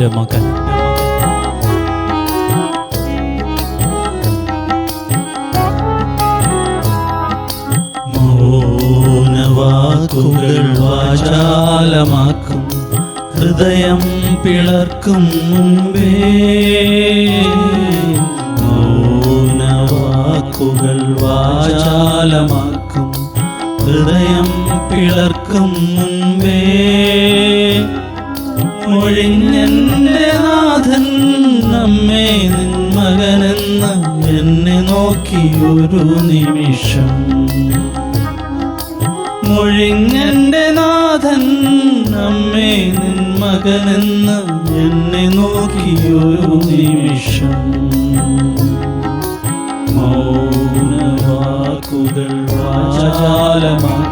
എന്റെ മകൻ. മൗനവാക്കുകൾ വാചാലമാക്കും. ഹൃദയം പിളർക്കും മുമ്പേ. മൗനവാക്കുകൾ വാചാലമാക്കും. ഹൃദയം പിളർക്കും മുൻപേ മൊഴിഞ്ഞെന്റെ നാഥൻ നമ്മെ നിൻ മകനെന്ന് എന്നെ നോക്കി ഒരു നിമിഷം. മൊഴിഞ്ഞെന്റെ നാഥൻ നമ്മെ നിൻ മകനെന്ന് എന്നെ നോക്കി ഒരു നിമിഷം. മൗനവാക്കുകൾ വാചാലമാക്കും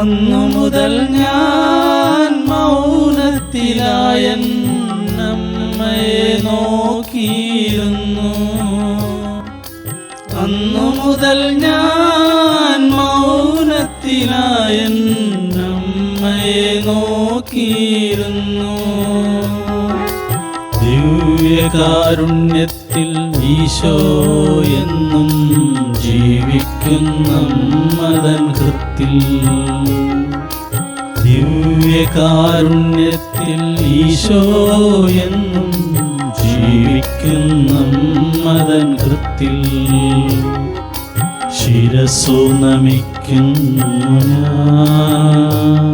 അന്നു മുതൽ ഞാൻ മൗനത്തിലായൻ നമ്മയെ നോക്കിയിരുന്നു. അന്നു മുതൽ ഞാൻ മൗനത്തിലായൻ നമ്മയെ നോക്കിയിരുന്നു. ദിവ്യകാരുണ്യത്തിൽ ഈശോ എന്നും ജീവിക്കുന്ന മതൻ കൃത്തിൽ ദിവ്യകാരുണ്യത്തിൽ ഈശോ എന്നും ജീവിക്കുന്ന മതൻ കൃത്തിൽ ശിരസു നമിക്കുന്നു ഞാൻ.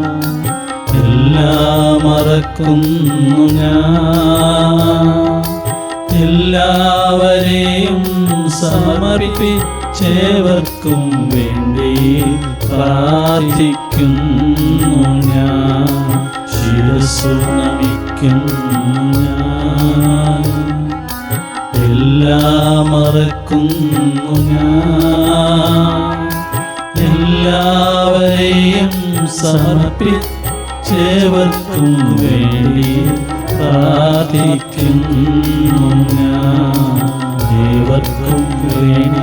എല്ലാം മറക്കുന്നു ഞാൻ. എല്ലാവരെയും സമർപ്പിച്ചേവർക്കും വേണ്ടി പ്രാർത്ഥിക്കുന്നു ഞാൻ. ശിരസു നമിക്കുന്നു ഞാൻ. എല്ലാം മറക്കുന്നു ഞാൻ. എല്ലാവരെയും സമർപ്പിച്ചേവർക്കും വേണ്ടി പ്രാർത്ഥിക്കുന്നു ഞാൻ